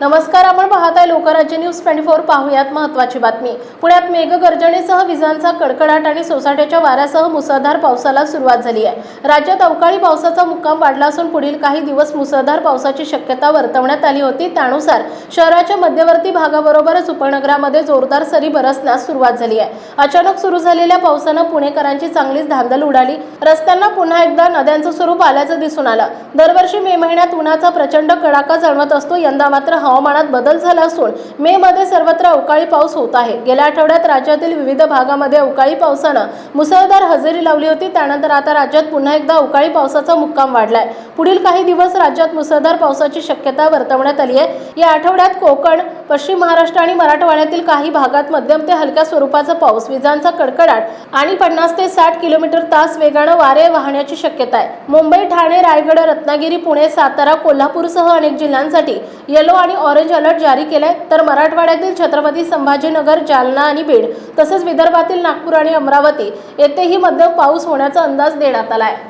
नमस्कार आपण पाहताय लोकराज्य न्यूज ट्वेंटी फोर पाहूयात महत्वाची बातमी. पुण्यात मेघगर्जनेसह विजांचा कडकडाट आणि सोसाट्याच्या वाऱ्यासह मुसळधार पावसाला सुरुवात झाली आहे. राज्यात अवकाळी पावसाचा मुक्काम वाढला असून पुढील काही दिवस मुसळधार पावसाची शक्यता वर्तवण्यात आली होती. त्यानुसार शहराच्या मध्यवर्ती भागाबरोबरच उपनगरामध्ये जोरदार सरी बरसण्यास सुरुवात झाली आहे. अचानक सुरू झालेल्या पावसानं पुणेकरांची चांगलीच धांदल उडाली. रस्त्यांना पुन्हा एकदा नद्यांचं स्वरूप आल्याचं दिसून आलं. दरवर्षी मे महिन्यात उन्हाचा प्रचंड कडाका जाणवत असतो यंदा मात्र हवामानात बदल झाला असून मे मध्ये सर्वत्र अवकाळी पाऊस होत आहे. गेल्या आठवड्यात राज्यातील विविध भागामध्ये अवकाळी पावसानं मुसळधार हजेरी लावली होती. त्यानंतर आता राज्यात पुन्हा एकदा अवकाळी पावसाचा मुक्काम वाढलाय. पुढील काही दिवस राज्यात मुसळधार पावसाची शक्यता वर्तवण्यात आली आहे. या आठवड्यात कोकण पश्चिम महाराष्ट्र आणि मराठवाड्यातील काही भागात मध्यम ते हलक्या स्वरूपाचा पाऊस विजांचा कडकडाट आणि पन्नास ते साठ किलोमीटर तास वेगानं वारे वाहण्याची शक्यता आहे. मुंबई ठाणे रायगड रत्नागिरी पुणे सातारा कोल्हापूरसह अनेक जिल्ह्यांसाठी येलो आणि ऑरेंज अलर्ट जारी केलाय. तर मराठवाड्यातील छत्रपती संभाजीनगर जालना आणि बीड तसेच विदर्भातील नागपूर आणि अमरावती येथेही मध्यम पाऊस होण्याचा अंदाज देण्यात आला आहे